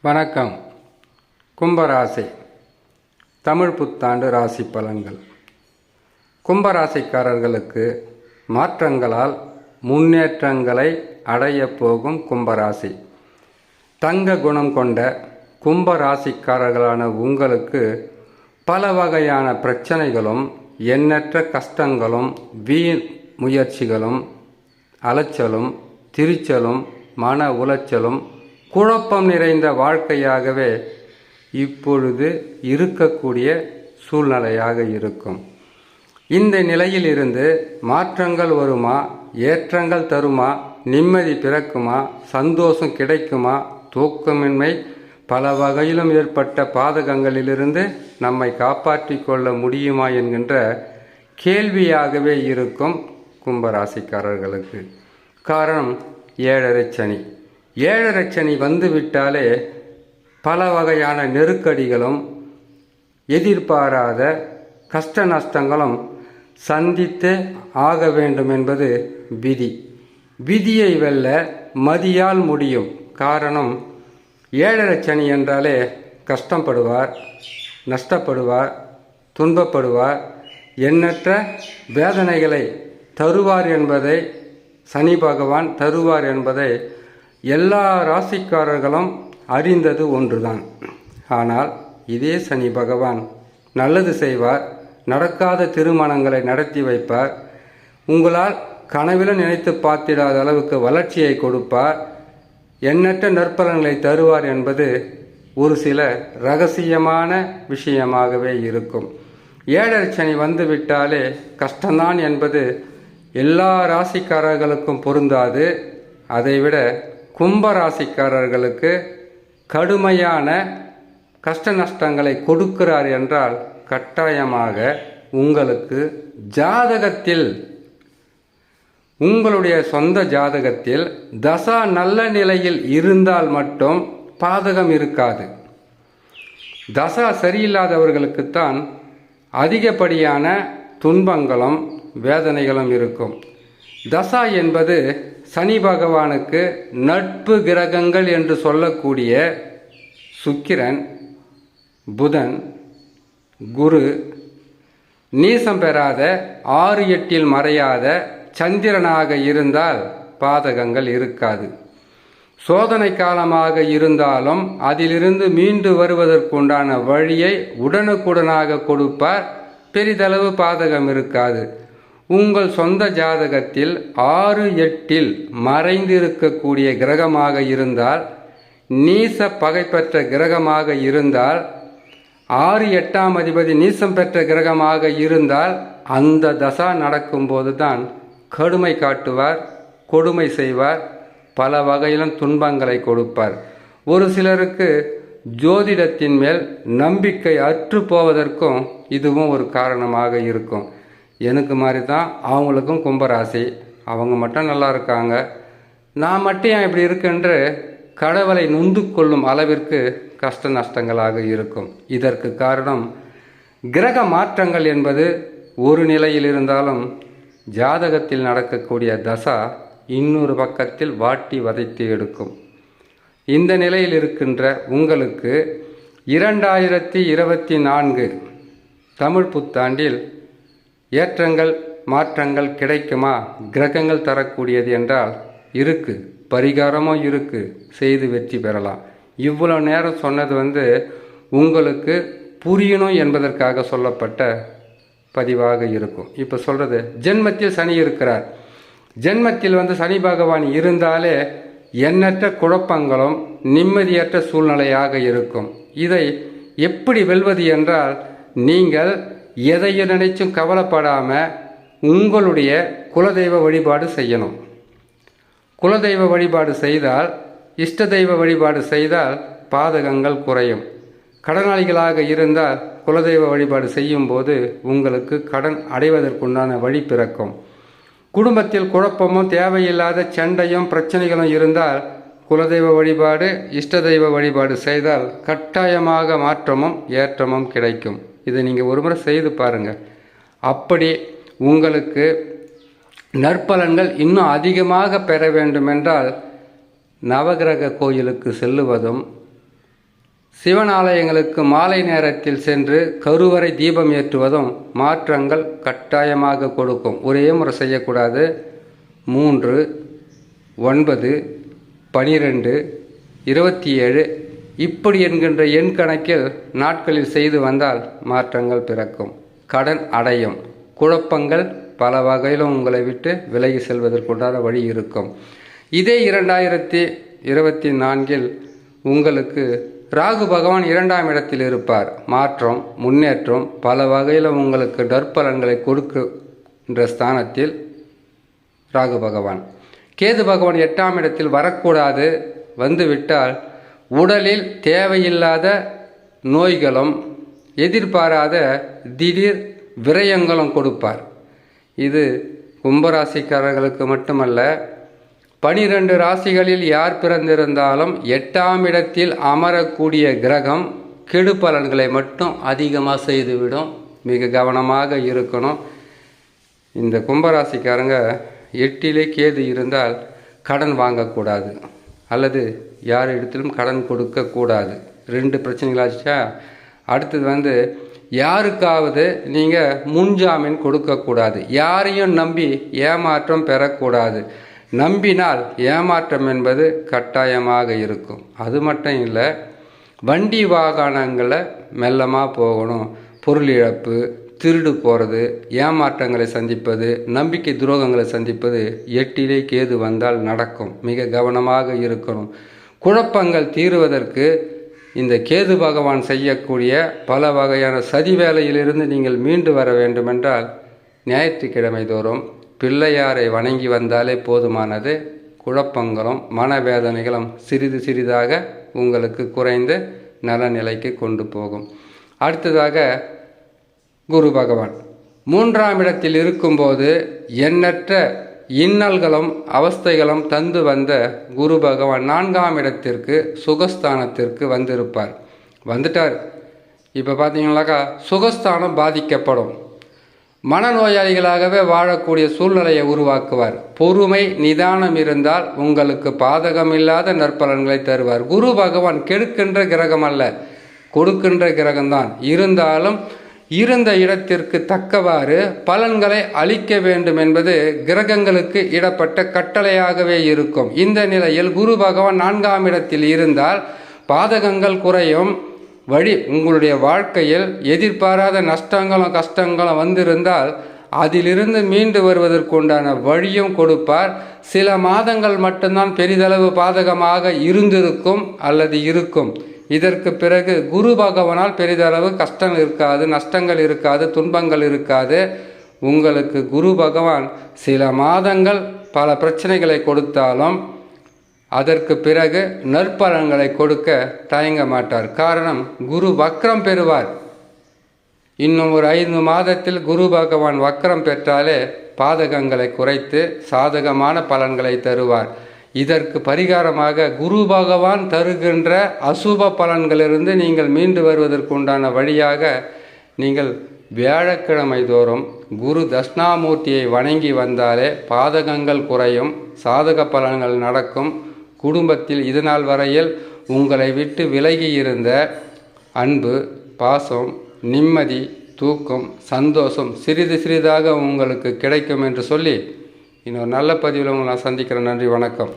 வணக்கம். கும்பராசி. தமிழ் புத்தாண்டு ராசி பலன்கள். கும்பராசிக்காரர்களுக்கு மாற்றங்களால் முன்னேற்றங்களை அடைய போகும் கும்பராசி. தங்க குணம் கொண்ட கும்பராசிக்காரர்களான உங்களுக்கு பல வகையான பிரச்சனைகளும் எண்ணற்ற கஷ்டங்களும் வீண் முயற்சிகளும் அலைச்சலும் திரிச்சலும் மன உளைச்சலும் குழப்பம் நிறைந்த வாழ்க்கையாகவே இப்பொழுது இருக்கக்கூடிய சூழ்நிலையாக இருக்கும். இந்த நிலையில் இருந்து மாற்றங்கள் வருமா? ஏற்றங்கள் தருமா? நிம்மதி பிறக்குமா? சந்தோஷம் கிடைக்குமா? தூக்கமின்மை பல வகையிலும் ஏற்பட்ட பாதகங்களிலிருந்து நம்மை காப்பாற்றிக் கொள்ள முடியுமா என்கின்ற கேள்வியாகவே இருக்கும் கும்பராசிக்காரர்களுக்கு. காரணம் ஏழரை சனி. ஏழரை சனி வந்துவிட்டாலே பல வகையான நெருக்கடிகளும் எதிர்பாராத கஷ்ட நஷ்டங்களும் சந்தித்தே ஆக வேண்டும் என்பது விதி. விதியை வெல்ல மதியால் முடியும். காரணம் ஏழரை சனி என்றாலே கஷ்டப்படுவார் நஷ்டப்படுவார் துன்பப்படுவார். எண்ணற்ற வேதனைகளை தருவார் என்பதை சனி பகவான் தருவார் என்பதை எல்லா ராசிக்காரர்களும் அறிந்தது ஒன்றுதான். ஆனால் இதே சனி பகவான் நல்லது செய்வார் நடக்காத திருமணங்களை நடத்தி வைப்பார் உங்களால் கனவில நினைத்து பார்த்திடாத அளவுக்கு வளர்ச்சியை கொடுப்பார் எண்ணற்ற நற்பலன்களை தருவார் என்பது ஒரு சில ரகசியமான விஷயமாகவே இருக்கும். ஏழர் சனி வந்துவிட்டாலே கஷ்டம்தான் என்பது எல்லா ராசிக்காரர்களுக்கும் பொருந்தாது. அதைவிட கும்பராசிக்காரர்களுக்கு கடுமையான கஷ்ட நஷ்டங்களை கொடுக்கிறார் என்றால் கட்டாயமாக உங்களுக்கு ஜாதகத்தில் உங்களுடைய சொந்த ஜாதகத்தில் தசா நல்ல நிலையில் இருந்தால் மட்டும் பாதகம் இருக்காது. தசா சரியில்லாதவர்களுக்குத்தான் அதிகப்படியான துன்பங்களும் வேதனைகளும் இருக்கும். தசா என்பது சனி பகவானுக்கு நட்பு கிரகங்கள் என்று சொல்லக்கூடிய சுக்கிரன் புதன் குரு நீசம் பெறாத ஆறு எட்டில் மறையாத சந்திரனாக இருந்தால் பாதகங்கள் இருக்காது. சோதனை காலமாக இருந்தாலும் அதிலிருந்து மீண்டு வருவதற்குண்டான வழியை உடனுக்குடனாக கொடுப்பார். பெரிதளவு பாதகம் இருக்காது. உங்கள் சொந்த ஜாதகத்தில் ஆறு எட்டில் மறைந்திருக்கக்கூடிய கிரகமாக இருந்தால் நீச பகை பெற்ற கிரகமாக இருந்தால் ஆறு எட்டாம் அதிபதி நீசம் பெற்ற கிரகமாக இருந்தால் அந்த தசா நடக்கும்போது தான் கடுமை காட்டுவார் கொடுமை செய்வார் பல வகையிலும் துன்பங்களை கொடுப்பார். ஒரு சிலருக்கு ஜோதிடத்தின் மேல் நம்பிக்கை அற்று போவதற்கும் இதுவும் ஒரு காரணமாக இருக்கும். எனக்கு மாதிரி தான் அவங்களுக்கும் கும்பராசி. அவங்க மட்டும் நல்லா இருக்காங்க. நான் மட்டும் ஏன் இப்படி இருக்குன்று கடவுளை நொந்து கொள்ளும் அளவிற்கு கஷ்ட நஷ்டங்களாக இருக்கும். இதற்கு காரணம் கிரக மாற்றங்கள் என்பது ஒரு நிலையில் இருந்தாலும் ஜாதகத்தில் நடக்கக்கூடிய தசா இன்னொரு பக்கத்தில் வாட்டி வதைத்து எடுக்கும். இந்த நிலையில் இருக்கின்ற உங்களுக்கு இரண்டாயிரத்தி இருபத்தி நான்கு தமிழ் புத்தாண்டில் ஏற்றங்கள் மாற்றங்கள் கிடைக்குமா? கிரகங்கள் தரக்கூடியது என்றால் இருக்கு. பரிகாரமும் இருக்கு. செய்து வெற்றி பெறலாம். இவ்வளோ நேரம் சொன்னது வந்து உங்களுக்கு புரியணும் என்பதற்காக சொல்லப்பட்ட பதிவாக இருக்கும். இப்போ சொல்கிறது ஜென்மத்தில் சனி இருக்கிறார். ஜென்மத்தில் வந்து சனி பகவான் இருந்தாலே எண்ணற்ற குழப்பங்களும் நிம்மதியற்ற சூழ்நிலையாக இருக்கும். இதை எப்படி வெல்வது என்றால் நீங்கள் எதையும் நினைச்சும் கவலைப்படாமல் உங்களுடைய குலதெய்வ வழிபாடு செய்யணும். குலதெய்வ வழிபாடு செய்தால் இஷ்ட தெய்வ வழிபாடு செய்தால் பாதகங்கள் குறையும். கடனாளிகளாக இருந்தால் குலதெய்வ வழிபாடு செய்யும் போது உங்களுக்கு கடன் அடைவதற்குண்டான வழி பிறக்கும். குடும்பத்தில் குழப்பமும் தேவையில்லாத சண்டையும் பிரச்சனைகளும் இருந்தால் குலதெய்வ வழிபாடு இஷ்ட தெய்வ வழிபாடு செய்தால் கட்டாயமாக மாற்றமும் ஏற்றமும் கிடைக்கும். இதை நீங்கள் ஒரு முறை செய்து பாருங்கள் அப்படி உங்களுக்கு நற்பலன்கள் இன்னும் அதிகமாக பெற வேண்டுமென்றால் நவகிரக கோயிலுக்கு செல்லுவதும் சிவன் ஆலயங்களுக்கு மாலை நேரத்தில் சென்று கருவறை தீபம் ஏற்றுவதும் மாற்றங்கள் கட்டாயமாக கொடுக்கும். ஒரே முறை செய்யக்கூடாது. மூன்று ஒன்பது பனிரெண்டு இருபத்தி ஏழு இப்படி என்கின்ற எண் கணக்கில் நாட்களில் செய்து வந்தால் மாற்றங்கள் பிறக்கும். கடன் அடையும். குழப்பங்கள் பல வகையிலும் உங்களை விட்டு விலகி செல்வதற்குண்டான வழி இருக்கும். இதே இரண்டாயிரத்தி இருபத்தி நான்கில் உங்களுக்கு ராகு பகவான் இரண்டாம் இடத்தில் இருப்பார். மாற்றம் முன்னேற்றம் பல வகையில் உங்களுக்கு நற்பலன்களை கொடுக்கின்ற ஸ்தானத்தில் ராகு பகவான். கேது பகவான் எட்டாம் இடத்தில் வரக்கூடாது. வந்துவிட்டால் உடலில் தேவையில்லாத நோய்களும் எதிர்பாராத திடீர் விரயங்களும் கொடுப்பார். இது கும்பராசிக்காரர்களுக்கு மட்டுமல்ல பனிரெண்டு ராசிகளில் யார் பிறந்திருந்தாலும் எட்டாம் இடத்தில் அமரக்கூடிய கிரகம் கெடு பலன்களை மட்டும் அதிகமாக செய்துவிடும். மிக கவனமாக இருக்கணும். இந்த கும்பராசிக்காரங்க எட்டிலே கேது இருந்தால் கடன் வாங்கக்கூடாது. அல்லது யார் இடத்திலும் கடன் கொடுக்கக்கூடாது ரெண்டு பிரச்சனைகளாச்சா அடுத்தது வந்து யாருக்காவது நீங்கள் முன்ஜாமீன் கொடுக்கக்கூடாது யாரையும் நம்பி ஏமாற்றம் பெறக்கூடாது. நம்பினால் ஏமாற்றம் என்பது கட்டாயமாக இருக்கும். அது மட்டும் இல்லை வண்டி வாகனங்களை மெல்லமாக போகணும். பொருள் இழப்பு திருடு போகிறது ஏமாற்றங்களை சந்திப்பது நம்பிக்கை துரோகங்களை சந்திப்பது எட்டிலே கேது வந்தால் நடக்கும். மிக கவனமாக இருக்கணும். குழப்பங்கள் தீருவதற்கு இந்த கேது பகவான் செய்யக்கூடிய பல வகையான சதி வேலையிலிருந்து நீங்கள் மீண்டு வர வேண்டுமென்றால் ஞாயிற்றுக்கிழமை தோறும் பிள்ளையாரை வணங்கி வந்தாலே போதுமானது. குழப்பங்களும் மனவேதனைகளும் சிறிது சிறிதாக உங்களுக்கு குறைந்து நலநிலைக்கு கொண்டு போகும். அடுத்ததாக குரு பகவான். மூன்றாம் இடத்தில் இருக்கும்போது எண்ணற்ற இன்னல்களும் அவஸ்தைகளும் தந்து வந்த குரு பகவான் நான்காம் இடத்திற்கு சுகஸ்தானத்திற்கு வந்திருப்பார். வந்துட்டார். இப்போ பார்த்தீங்கன்னாக்கா சுகஸ்தானம் பாதிக்கப்படும். மனநோயாளிகளாகவே வாழக்கூடிய சூழ்நிலையை உருவாக்குவார். பொறுமை நிதானம் இருந்தால் உங்களுக்கு பாதகமில்லாத நற்பலன்களை தருவார். குரு பகவான் கெடுக்கின்ற கிரகம் அல்ல. கொடுக்கின்ற கிரகம்தான். இருந்தாலும் இருந்த இடத்திற்கு தக்கவாறு பலன்களை அளிக்க வேண்டும் என்பது கிரகங்களுக்கு இடப்பட்ட கட்டளையாகவே இருக்கும். இந்த நிலையில் குரு பகவான் நான்காம் இடத்தில் இருந்தால் பாதகங்கள் குறையும். வழி உங்களுடைய வாழ்க்கையில் எதிர்பாராத நஷ்டங்களும் கஷ்டங்களும் வந்திருந்தால் அதிலிருந்து மீண்டு வருவதற்கு உண்டான வழியும் கொடுப்பார். சில மாதங்கள் மட்டும்தான் பெரிதளவு பாதகமாக இருந்திருக்கும் அல்லது இருக்கும். இதற்கு பிறகு குரு பகவானால் பெரிதளவு கஷ்டம் இருக்காது நஷ்டங்கள் இருக்காது துன்பங்கள் இருக்காது. உங்களுக்கு குரு பகவான் சில மாதங்கள் பல பிரச்சனைகளை கொடுத்தாலும் அதற்கு பிறகு நற்பலன்களை கொடுக்க தயங்க மாட்டார். காரணம் குரு வக்ரம் பெறுவார். இன்னும் ஒரு ஐந்து மாதத்தில் குரு பகவான் வக்ரம் பெற்றாலே பாதகங்களை குறைத்து சாதகமான பலன்களை தருவார். இதற்கு பரிகாரமாக குரு பகவான் தருகின்ற அசுப பலன்களிலிருந்து நீங்கள் மீண்டு வருவதற்குண்டான வழியாக நீங்கள் வியாழக்கிழமை தோறும் குரு தட்சிணாமூர்த்தியை வணங்கி வந்தாலே பாதகங்கள் குறையும் சாதக பலன்கள் நடக்கும். குடும்பத்தில் இதுநாள் வரையில் உங்களை விட்டு விலகி இருந்த அன்பு பாசம் நிம்மதி தூக்கம் சந்தோஷம் சிறிது சிறிதாக உங்களுக்கு கிடைக்கும் என்று சொல்லி இன்னொரு நல்ல பதிவில் உங்களை நான் சந்திக்கிறேன். நன்றி வணக்கம்.